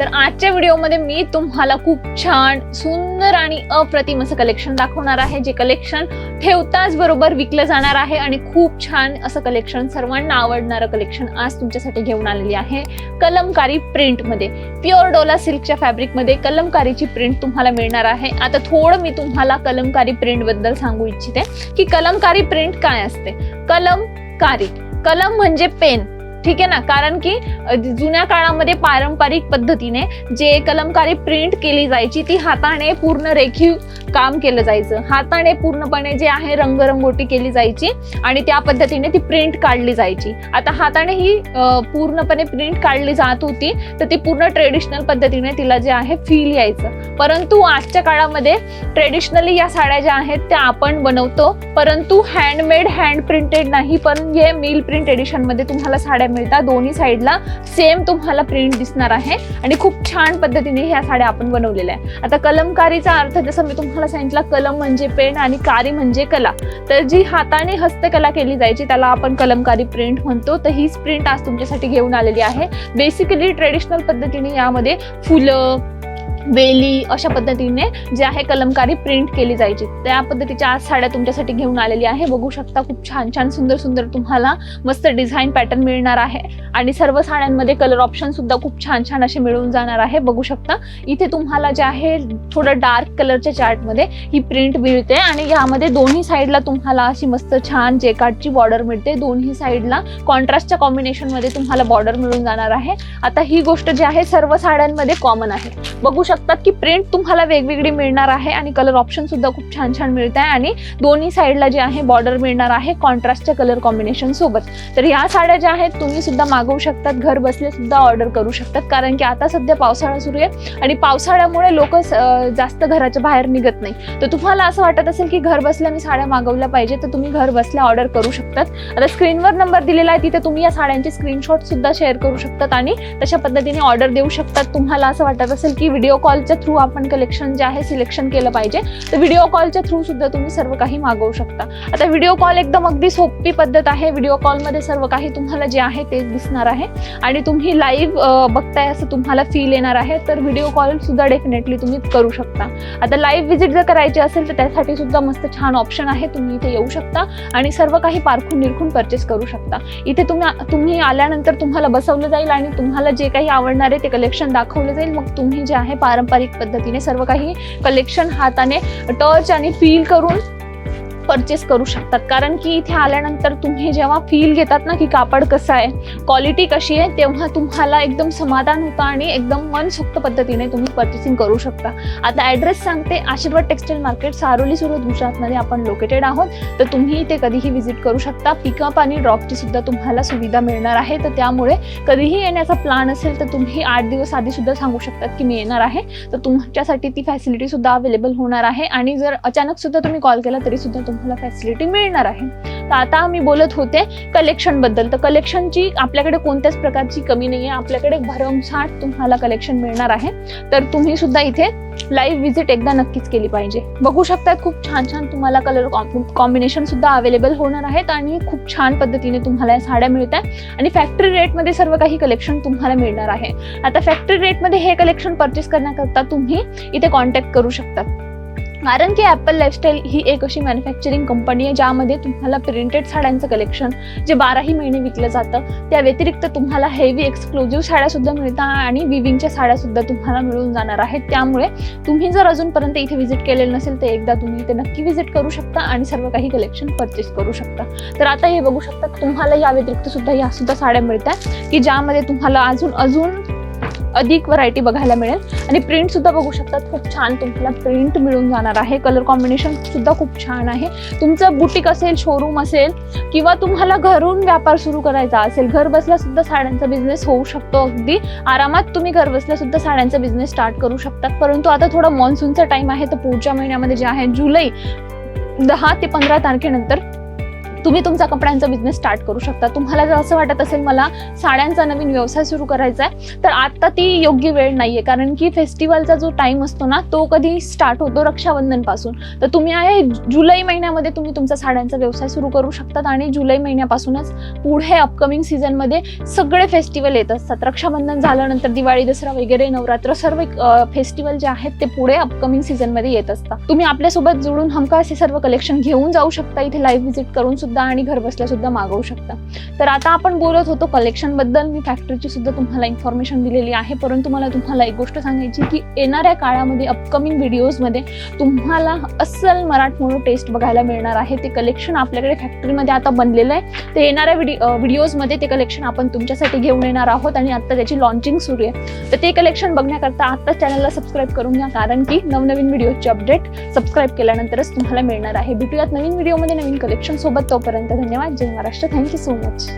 तर आजच्या व्हिडिओमध्ये मी तुम्हाला खूप छान सुंदर आणि अप्रतिम असं कलेक्शन दाखवणार आहे जे कलेक्शन ठेवताच बरोबर विकलं जाणार आहे आणि खूप छान असं कलेक्शन सर्वांना आवडणारं कलेक्शन आज तुमच्यासाठी घेऊन आलेली आहे. कलमकारी प्रिंटमध्ये प्युअर डोला सिल्कच्या फॅब्रिकमध्ये कलमकारीची प्रिंट तुम्हाला मिळणार आहे. आता थोडं मी तुम्हाला कलमकारी प्रिंटबद्दल सांगू इच्छिते की कलमकारी प्रिंट काय असते? कलमकारी कलम म्हणजे पेन ठीक आहे ना? कारण की जुन्या काळामध्ये पारंपरिक पद्धतीने जे कलमकारी प्रिंट केली जायची ती हाताने पूर्ण रेखीव काम केलं जायचं. हाताने पूर्णपणे जे आहे रंगरंगोटी केली जायची आणि त्या पद्धतीने ती प्रिंट काढली जायची. आता हाताने ही पूर्णपणे प्रिंट काढली जात होती तर ती पूर्ण ट्रेडिशनल पद्धतीने तिला जे आहे फील यायचं. परंतु आजच्या काळामध्ये ट्रेडिशनली या साड्या ज्या आहेत त्या आपण बनवतो परंतु हँडमेड हँड प्रिंटेड नाही पण हे मिल प्रिंट एडिशनमध्ये तुम्हाला साड्या मिळतात. दोन्ही साईडला सेम तुम्हाला प्रिंट दिसणार आहे आणि खूप छान पद्धतीने ह्या साड्या आपण बनवलेल्या आहे आता कलमकारीचा अर्थ जसं मी तुम्हाला सांगितलं कलम म्हणजे पेन आणि कारी म्हणजे कला. तर जी हाताने हस्तकला केली जायची त्याला आपण कलमकारी प्रिंट म्हणतो. तर हीच प्रिंट आज तुमच्यासाठी घेऊन आलेली आहे. बेसिकली ट्रेडिशनल पद्धतीने यामध्ये फुलं वेली अशा पद्धतीने जे आहे कलमकारी प्रिंट केली जायची. त्या पद्धतीच्या आज साड्या तुमच्यासाठी घेऊन आलेली आहे. बघू शकता खूप छान छान सुंदर सुंदर तुम्हाला मस्त डिझाईन पॅटर्न मिळणार आहे. आणि सर्व साड्यांमध्ये कलर ऑप्शन सुद्धा खूप छान छान असे मिळून जाणार आहे. बघू शकता इथे तुम्हाला जे आहे थोडं डार्क कलरच्या चार्टमध्ये ही प्रिंट मिळते आणि यामध्ये दोन्ही साईडला तुम्हाला अशी मस्त छान जेकार्डची बॉर्डर मिळते. दोन्ही साईडला कॉन्ट्रास्टच्या कॉम्बिनेशनमध्ये तुम्हाला बॉर्डर मिळून जाणार आहे. आता ही गोष्ट जी आहे सर्व साड्यांमध्ये कॉमन आहे. बघू शकता शकतात की प्रिंट तुम्हाला वेगवेगळी मिळणार आहे आणि कलर ऑप्शन सुद्धा खूप छान छान मिळत आहे. आणि दोन्ही साईडला जे आहे बॉर्डर मिळणार आहे कॉन्ट्रास्टच्या कलर कॉम्बिनेशन सोबत. तर ह्या साड्या ज्या आहेत तुम्ही सुद्धा मागवू शकतात घर बसले सुद्धा ऑर्डर करू शकतात. कारण की आता सध्या पावसाळा सुरू आहे आणि पावसाळ्यामुळे लोक जास्त घराच्या बाहेर निघत नाही. तर तुम्हाला असं वाटत असेल की घर बसल्या मी साड्या मागवल्या पाहिजे तर तुम्ही घर बसल्या ऑर्डर करू शकतात. आता स्क्रीनवर नंबर दिलेला आहे तिथे तुम्ही या साड्यांचे स्क्रीनशॉट सुद्धा शेअर करू शकतात आणि तशा पद्धतीने ऑर्डर देऊ शकतात. तुम्हाला असं वाटत असेल की व्हिडिओ कॉलच्या थ्रू आपण कलेक्शन जे आहे सिलेक्शन केलं पाहिजे. तर व्हिडिओ कॉलच्या थ्रू सुद्धा तुम्ही सर्व काही मागवू शकता. आता व्हिडिओ कॉल एकदम अगदी सोपी पद्धत आहे. व्हिडिओ कॉलमध्ये सर्व काही तुम्हाला जे आहे ते दिसणार आहे. आणि तुम्ही लाईव्ह बघताय असं तुम्हाला फील येणार आहे तर व्हिडिओ कॉल सुद्धा डेफिनेटली तुम्ही करू शकता. आता लाईव्ह व्हिजिट जर करायची असेल तर त्यासाठी सुद्धा मस्त छान ऑप्शन आहे. तुम्ही इथे येऊ शकता आणि सर्व काही पारखून निरखून परचेस करू शकता. इथे तुम्ही तुम्ही आल्यानंतर तुम्हाला बसवलं जाईल आणि तुम्हाला जे काही आवडणार आहे ते कलेक्शन दाखवलं जाईल. मग तुम्ही जे आहे पारंपरिक पद्धतीने सर्व काही कलेक्शन हाताने टच आणि फील करून परचेस करू शकतात. कारण की इथे आल्यानंतर तुम्ही जेव्हा फील घेतात ना की कापड कसं आहे क्वालिटी कशी आहे तेव्हा तुम्हाला एकदम समाधान होतं आणि एकदम मनसोक्त पद्धतीने तुम्ही परचेसिंग करू शकता. आता ॲड्रेस सांगते आशीर्वाद टेक्सटाईल मार्केट सारोली सुरत गुजरातमध्ये आपण लोकेटेड आहोत. तर तुम्ही इथे कधीही व्हिजिट करू शकता. पिकअप आणि ड्रॉपची सुद्धा तुम्हाला सुविधा मिळणार आहे. तर त्यामुळे कधीही येण्याचा प्लॅन असेल तर तुम्ही आठ दिवस आधी सुद्धा सांगू शकतात की मी येणार आहे. तर तुमच्यासाठी ती फॅसिलिटी सुद्धा अवेलेबल होणार आहे. आणि जर अचानक सुद्धा तुम्ही कॉल केला तरी सुद्धा तुम्हाला फॅसिलिटी मिळणार आहे. तर आता मी बोलत होते कलेक्शनबद्दल. तर कलेक्शनची आपल्याकडे कोणत्याच प्रकारची कमी नाही आहे आपल्याकडे भरमसाठ तुम्हाला कलेक्शन मिळणार आहे. तर तुम्ही सुद्धा इथे लाईव्ह व्हिजिट एकदा नक्कीच केली पाहिजे. बघू शकतात खूप छान छान तुम्हाला कलर कॉम्बिनेशन सुद्धा अवेलेबल होणार आहेत आणि खूप छान पद्धतीने तुम्हाला या साड्या मिळत आहे आणि फॅक्टरी रेटमध्ये सर्व काही कलेक्शन तुम्हाला मिळणार आहे. आता फॅक्टरी रेटमध्ये हे कलेक्शन परचेस करण्याकरता तुम्ही इथे कॉन्टॅक्ट करू शकतात कारण की ॲपल लाईफस्टाईल ही एक अशी मॅन्युफॅक्चरिंग कंपनी आहे ज्यामध्ये तुम्हाला प्रिंटेड साड्यांचं कलेक्शन जे बाराही महिने विकलं जातं त्या व्यतिरिक्त तुम्हाला हेवी एक्सक्लुझिव्ह साड्यासुद्धा मिळतात आणि विविंगच्या साड्यासुद्धा तुम्हाला मिळून जाणार आहेत. त्यामुळे तुम्ही जर अजूनपर्यंत इथे व्हिजिट केलेलं नसेल तर एकदा तुम्ही इथे नक्की व्हिजिट करू शकता आणि सर्व काही कलेक्शन परचेस करू शकता. तर आता हे बघू शकता तुम्हाला या व्यतिरिक्त सुद्धा या सुद्धा साड्या मिळतात की ज्यामध्ये तुम्हाला अजून अजून अधिक व्हरायटी बघायला मिळेल. आणि प्रिंट सुद्धा बघू शकतात खूप छान तुम्हाला प्रिंट मिळून जाणार आहे. कलर कॉम्बिनेशन सुद्धा खूप छान आहे. तुमचं बुटीक असेल शोरूम असेल किंवा तुम्हाला घरून व्यापार सुरू करायचा असेल घर बसल्या सुद्धा साड्यांचा बिझनेस होऊ शकतो अगदी. आरामात तुम्ही घर बसल्या सुद्धा साड्यांचा बिझनेस स्टार्ट करू शकतात. परंतु आता थोडा मान्सूनचा टाइम आहे. तर पुढच्या महिन्यामध्ये जे आहे जुलै दहा ते पंधरा तारखेनंतर तुम्ही तुमचा कपड्यांचा बिझनेस स्टार्ट करू शकता. तुम्हाला जर असं वाटत असेल मला साड्यांचा नवीन व्यवसाय सुरू करायचा आहे तर आता ती योग्य वेळ नाहीये. कारण की फेस्टिवलचा जो टाइम असतो ना तो कधी स्टार्ट होतो रक्षाबंधनपासून. तर तुम्ही आहे जुलै महिन्यामध्ये तुम्ही तुमचा साड्यांचा व्यवसाय सुरू करू शकतात आणि जुलै महिन्यापासूनच पुढे अपकमिंग सीझनमध्ये सगळे फेस्टिवल येत असतात. रक्षाबंधन झाल्यानंतर दिवाळी दसरा वगैरे नवरात्र सर्व फेस्टिवल जे आहेत ते पुढे अपकमिंग सीझनमध्ये येत असतात. तुम्ही आपल्यासोबत जोडून हमका असे सर्व कलेक्शन घेऊन जाऊ शकता. इथे लाईव्ह व्हिजिट करून सुद्धा आणि घरबसल्या सुद्धा मागवू शकता. तर आता आपण बोलत होतो कलेक्शनबद्दल. मी फॅक्टरीची सुद्धा तुम्हाला इन्फॉर्मेशन दिलेली आहे. परंतु मला तुम्हाला एक गोष्ट सांगायची की येणाऱ्या काळामध्ये अपकमिंग व्हिडिओजमध्ये तुम्हाला अस्सल मराठमोळं टेस्ट बघायला मिळणार आहे. ते कलेक्शन आपल्याकडे फॅक्टरीमध्ये आता बनलेलं आहे. ते येणाऱ्या व्हिडिओ व्हिडिओजमध्ये ते कलेक्शन आपण तुमच्यासाठी घेऊन येणार आहोत आणि आता त्याची लॉन्चिंग सुरू आहे. तर ते कलेक्शन बघण्याकरता आत्ताच चॅनलला सबस्क्राईब करून घ्या. कारण की नवनवीन व्हिडिओचे अपडेट सबस्क्राईब केल्यानंतरच तुम्हाला मिळणार आहे. भेटूयात नवीन व्हिडिओमध्ये नवीन कलेक्शन सोबत. तोपर्यंत धन्यवाद. जय Maharashtra. Thank you so much